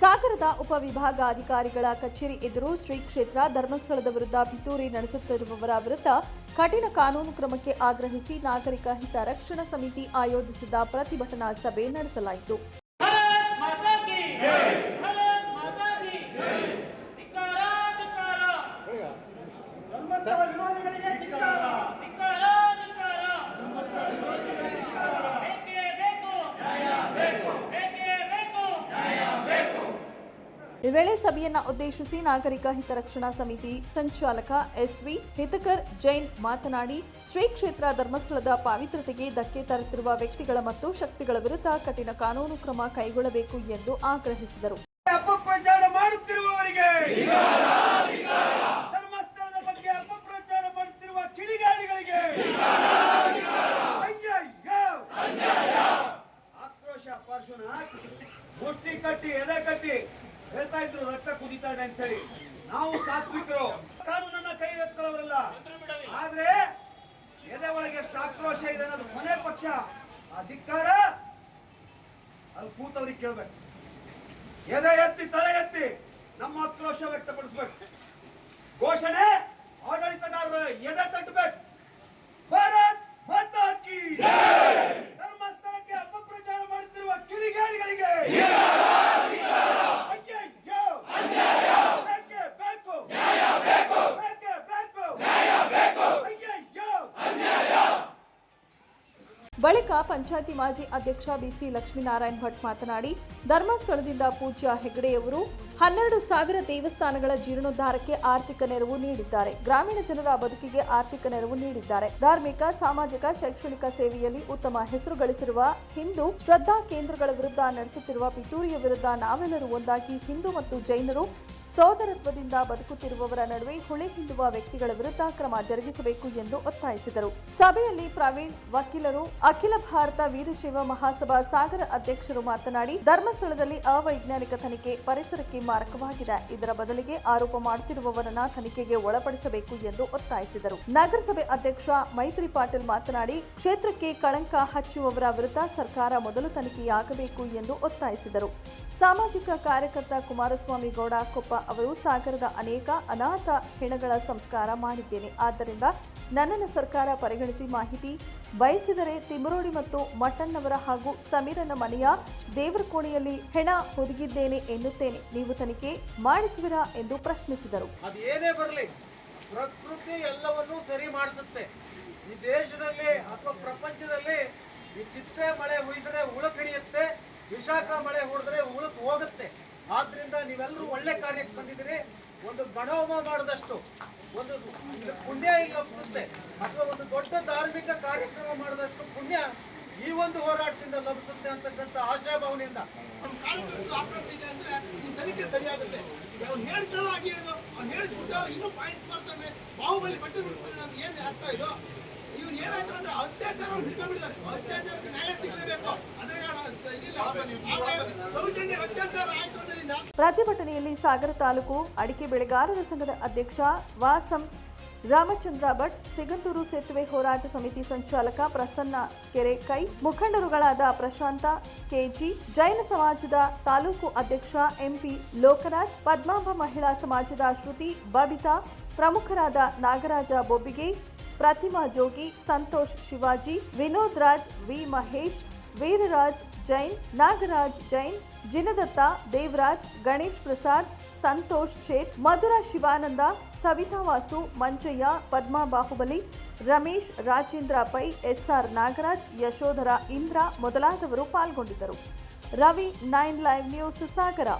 ಸಾಗರದ ಉಪವಿಭಾಗಾಧಿಕಾರಿಗಳ ಕಚೇರಿ ಎದುರು ಶ್ರೀ ಕ್ಷೇತ್ರ ಧರ್ಮಸ್ಥಳದ ವಿರುದ್ಧ ಪಿತೂರಿ ನಡೆಸುತ್ತಿರುವವರ ವಿರುದ್ಧ ಕಠಿಣ ಕಾನೂನು ಕ್ರಮಕ್ಕೆ ಆಗ್ರಹಿಸಿ ನಾಗರಿಕ ಹಿತ ರಕ್ಷಣಾ ಸಮಿತಿ ಆಯೋಜಿಸಿದ್ದ ಪ್ರತಿಭಟನಾ ಸಭೆ ನಡೆಸಲಾಯಿತು. ಈ ವೇಳೆ ಸಭೆಯನ್ನು ಉದ್ದೇಶಿಸಿ ನಾಗರಿಕ ಹಿತರಕ್ಷಣಾ ಸಮಿತಿ ಸಂಚಾಲಕ ಎಸ್ವಿ ಹಿತಕರ್ ಜೈನ್ ಮಾತನಾಡಿ, ಶ್ರೀ ಕ್ಷೇತ್ರ ಧರ್ಮಸ್ಥಳದ ಪಾವಿತ್ರತೆಗೆ ಧಕ್ಕೆ ತರುತ್ತಿರುವ ವ್ಯಕ್ತಿಗಳ ಮತ್ತು ಶಕ್ತಿಗಳ ವಿರುದ್ಧ ಕಠಿಣ ಕಾನೂನು ಕ್ರಮ ಕೈಗೊಳ್ಳಬೇಕು ಎಂದು ಆಗ್ರಹಿಸಿದರು. ಆಕ್ರೋಶ ಪಾರ್ಶ್ವನಾಥ್ ಮುಷ್ಟಿ ಕಟ್ಟಿ, ಎದೆ ಕಟ್ಟಿ ಹೇಳ್ತಾ ಇದ್ರು, ರಕ್ತ ಕುದಿತಾನೆ ಅಂತ ಹೇಳಿ ನಾವು ಸಾತ್ವಿಕರು. ಕಾನೂನನ್ನ ಕೈ ಎತ್ಕೊಳ್ಳೋರಲ್ಲ. ಆದ್ರೆ ಎದೆ ಒಳಗೆ ಎಷ್ಟು ಆಕ್ರೋಶ ಇದೆ ಅನ್ನೋದು ಕೊನೆ ಪಕ್ಷ. ಅಧಿಕಾರ ಅದು ಕೂತವ್ರಿಗೆ ಕೇಳ್ಬೇಕು. ಎದೆ ಎತ್ತಿ, ತಲೆ ಎತ್ತಿ ನಮ್ಮ ಆಕ್ರೋಶ ವ್ಯಕ್ತಪಡಿಸ್ಬೇಕು. ಘೋಷಣೆ ಆಡಳಿತಗಾರರು ಎದೆ ತಟ್ಟಬೇಕು. ಬಳಿಕ ಪಂಚಾಯತಿ ಮಾಜಿ ಅಧ್ಯಕ್ಷ ಬಿಸಿ ಲಕ್ಷ್ಮೀನಾರಾಯಣ ಭಟ್ ಮಾತನಾಡಿ, ಧರ್ಮಸ್ಥಳದಿಂದ ಪೂಜ್ಯ ಹೆಗಡೆಯವರು ಹನ್ನೆರಡು ಸಾವಿರ ದೇವಸ್ಥಾನಗಳ ಜೀರ್ಣೋದ್ಧಾರಕ್ಕೆ ಆರ್ಥಿಕ ನೆರವು ನೀಡಿದ್ದಾರೆ. ಗ್ರಾಮೀಣ ಜನರ ಬದುಕಿಗೆ ಆರ್ಥಿಕ ನೆರವು ನೀಡಿದ್ದಾರೆ. ಧಾರ್ಮಿಕ, ಸಾಮಾಜಿಕ, ಶೈಕ್ಷಣಿಕ ಸೇವೆಯಲ್ಲಿ ಉತ್ತಮ ಹೆಸರು ಗಳಿಸಿರುವ ಹಿಂದೂ ಶ್ರದ್ಧಾ ಕೇಂದ್ರಗಳ ವಿರುದ್ಧ ನಡೆಸುತ್ತಿರುವ ಪಿತೂರಿಯ ವಿರುದ್ಧ ನಾವೆಲ್ಲರೂ ಒಂದಾಗಿ ಹಿಂದೂ ಮತ್ತು ಜೈನರು ಸೋದರತ್ವದಿಂದ ಬದುಕುತ್ತಿರುವವರ ನಡುವೆ ಹುಳಿ ಹಿಂಡುವ ವ್ಯಕ್ತಿಗಳ ವಿರುದ್ಧ ಕ್ರಮ ಜರುಗಿಸಬೇಕು ಎಂದು ಒತ್ತಾಯಿಸಿದರು. ಸಭೆಯಲ್ಲಿ ಪ್ರವೀಣ್, ವಕೀಲರು, ಅಖಿಲ ಭಾರತ ವೀರಶೈವ ಮಹಾಸಭಾ ಸಾಗರ ಅಧ್ಯಕ್ಷರು ಮಾತನಾಡಿ, ಧರ್ಮಸ್ಥಳದಲ್ಲಿ ಅವೈಜ್ಞಾನಿಕ ತನಿಖೆ ಪರಿಸರಕ್ಕೆ ಮಾರಕವಾಗಿದೆ. ಇದರ ಬದಲಿಗೆ ಆರೋಪ ಮಾಡುತ್ತಿರುವವರನ್ನ ತನಿಖೆಗೆ ಒಳಪಡಿಸಬೇಕು ಎಂದು ಒತ್ತಾಯಿಸಿದರು. ನಗರಸಭೆ ಅಧ್ಯಕ್ಷ ಮೈತ್ರಿ ಪಾಟೀಲ್ ಮಾತನಾಡಿ, ಕ್ಷೇತ್ರಕ್ಕೆ ಕಳಂಕ ಹಚ್ಚುವವರ ವಿರುದ್ಧ ಸರ್ಕಾರ ಮೊದಲು ತನಿಖೆಯಾಗಬೇಕು ಎಂದು ಒತ್ತಾಯಿಸಿದರು. ಸಾಮಾಜಿಕ ಕಾರ್ಯಕರ್ತ ಕುಮಾರಸ್ವಾಮಿ ಗೌಡ ಕೊಪ್ಪ ಅವರು ಸಾಗರದ ಅನೇಕ ಅನಾಥ ಹೆಣಗಳ ಸಂಸ್ಕಾರ ಮಾಡಿದ್ದೇನೆ. ಆದ್ದರಿಂದ ನನ್ನನ್ನು ಸರ್ಕಾರ ಪರಿಗಣಿಸಿ ಮಾಹಿತಿ ಬಯಸಿದರೆ ತಿಮರೋಡಿ ಮತ್ತು ಮಠಣ್ಣವರ ಹಾಗೂ ಸಮೀರನ ಮನೆಯ ದೇವರ ಕೋಣೆಯಲ್ಲಿ ಹೆಣ ಹೊದಗಿದ್ದೇನೆ ಎನ್ನುತ್ತೇನೆ. ನೀವು ತನಿಖೆ ಮಾಡಿಸುವಿರಾ ಎಂದು ಪ್ರಶ್ನಿಸಿದರು. ಅದೇನೇ ಬರಲಿ, ಪ್ರಕೃತಿ ಎಲ್ಲವನ್ನೂ ಸರಿ ಮಾಡಿಸುತ್ತೆ. ಈ ದೇಶದಲ್ಲಿ ಅಥವಾ ಪ್ರಪಂಚದಲ್ಲಿ ಈ ಚಿತ್ತೆ ಮಳೆ ಹುಯ್ದರೆ ಉಳುಕ್ ವಿಶಾಖ ಮಳೆ ಹೊಡೆದ್ರೆ ಉಳುಕ್ ಹೋಗುತ್ತೆ. ಆದ್ರಿಂದ ನೀವೆಲ್ಲರೂ ಒಳ್ಳೆ ಕಾರ್ಯಕ್ಕೆ ಬಂದಿದ್ದೀರಿ. ಒಂದು ಗಣೋಮ ಮಾಡಿದಷ್ಟು, ಒಂದು ಪುಣ್ಯ ಇಲ್ಲಿ ಲಭಿಸುತ್ತೆ ಅಥವಾ ಒಂದು ದೊಡ್ಡ ಧಾರ್ಮಿಕ ಕಾರ್ಯಕ್ರಮ ಮಾಡಿದಷ್ಟು ಪುಣ್ಯ ಈ ಒಂದು ಹೋರಾಟದಿಂದ ಲಭಿಸುತ್ತೆ ಅಂತಕ್ಕಂಥ ಆಶಾಭಾವನೆಯಿಂದ. ಸರಿಯಾಗುತ್ತೆ. ಇನ್ನೂ ಪಾಯಿಂಟ್ ಮಾಡ್ತಾನೆ ಬಾಹುಬಲಿ ಬಟ್ಟೆ ಏನು ಅರ್ಥ ಇದು? ನೀವು ಏನಾಯ್ತು ಅಂದ್ರೆ ಅತ್ಯಾಚಾರ ಹಿಡ್ಕೊಂಡ್ಬಿಟ್ಟಿದ್ದಾರೆ. ಅತ್ಯಾಚಾರಕ್ಕೆ ನ್ಯಾಯ ಸಿಗಲೇಬೇಕು. ಇದಿಲ್ಲ. ಸೌಜನ್ಯ ಅತ್ಯಾಚಾರ ಆಯ್ತು ಪ್ರತಿಭಟನೆಯಲ್ಲಿ ಸಾಗರ ತಾಲೂಕು ಅಡಿಕೆ ಬೆಳೆಗಾರರ ಸಂಘದ ಅಧ್ಯಕ್ಷ ವಾಸಂ ರಾಮಚಂದ್ರ ಭಟ್ ಸಿಗಂದೂರು ಸೇತುವೆ ಹೋರಾಟ ಸಮಿತಿ ಸಂಚಾಲಕ ಪ್ರಸನ್ನ ಕೆರೆಕೈ ಮುಖಂಡರುಗಳಾದ ಪ್ರಶಾಂತ ಕೆಜಿ, ಜೈನ ಸಮಾಜದ ತಾಲೂಕು ಅಧ್ಯಕ್ಷ ಎಂಪಿ ಲೋಕರಾಜ್, ಪದ್ಮಾಂಬ ಮಹಿಳಾ ಸಮಾಜದ ಶ್ರುತಿ ಬಬಿತಾ, ಪ್ರಮುಖರಾದ ನಾಗರಾಜ ಬೊಬ್ಬಿಗೆ, ಪ್ರತಿಮಾ ಜೋಗಿ, ಸಂತೋಷ್ ಶಿವಾಜಿ, ವಿನೋದ್ ರಾಜ್, ವಿ ಮಹೇಶ್ ವೀರರಾಜ್ ಜೈನ್, ನಾಗರಾಜ್ ಜೈನ್, ಜಿನದತ್ತ ದೇವರಾಜ್, ಗಣೇಶ್ ಪ್ರಸಾದ್, ಸಂತೋಷ್ ಛೇತ್ ಮಧುರ ಶಿವಾನಂದ, ಸವಿತಾ ವಾಸು, ಮಂಜಯ್ಯ, ಪದ್ಮಾ ಬಾಹುಬಲಿ, ರಮೇಶ್, ರಾಜೇಂದ್ರ ಪೈ, ಎಸ್ಆರ್ ನಾಗರಾಜ್, ಯಶೋಧರ ಇಂದ್ರ ಮೊದಲಾದವರು ಪಾಲ್ಗೊಂಡಿದ್ದರು. Ravi, nine live news, Sagara.